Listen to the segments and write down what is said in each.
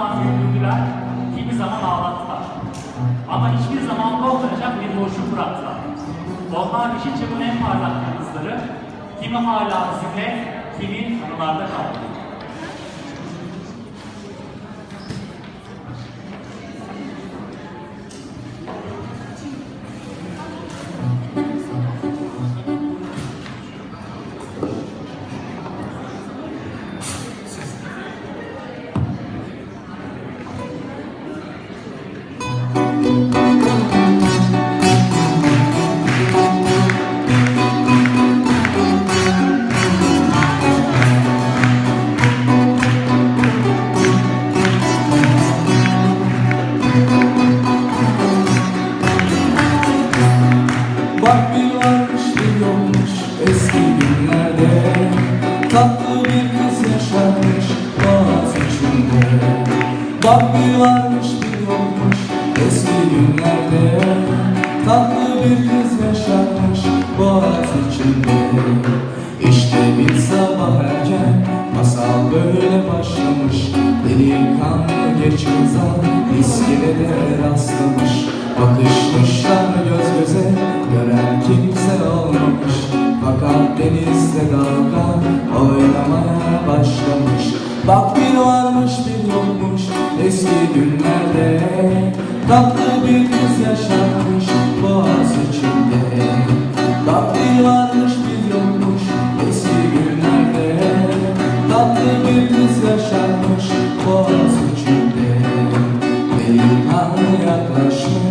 zaman güldürdüler, kimi zaman ağlattılar. Ama hiçbir zaman dolmayacak bir boşluk bıraktılar. Onlar Yeşilçam'ın en parlak yıldızları, kimi hala bizimle, kimi anılarda kaldı. Bak bir varmış bir yokmuş eski günlerde. Tatlı bir kız yaşarmış boğaz içinde. Bak bir varmış bir yokmuş eski günlerde. Tatlı bir kız yaşarmış boğaz içinde. İşte bir sabah erken masal böyle başlamış. Delikanlı genç kıza iskelede rastlamış Bakışmışlar göz göze gören kimse olmamış. Fakat denizde dalga oynamaya başlamış. Bak bir varmış bir yokmuş eski günlerde. Tatlı bir kız yaşarmış boğaz içinde. Bak bir varmış bir yokmuş eski günlerde. Tatlı bir kız yaşarmış boğaz içinde. Delikanlı yaklaşmış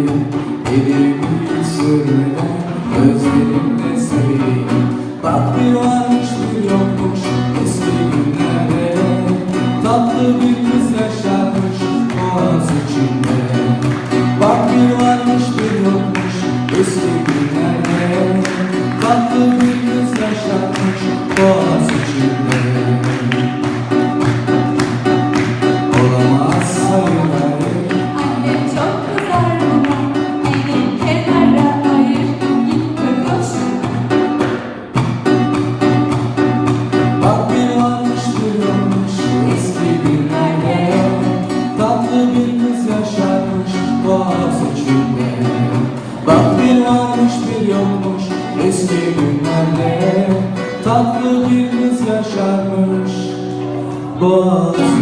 gelirim Gelirim sürmeden Gözlerimle seveyim Bak bir günlerde Tatlı bir kız yaşarmış Boğaz içinde. Bak bir varmış olmaz Bak bir varmış bir yokmuş eski günlerde Tatlı bir kız yaşarmış. Boğaz'da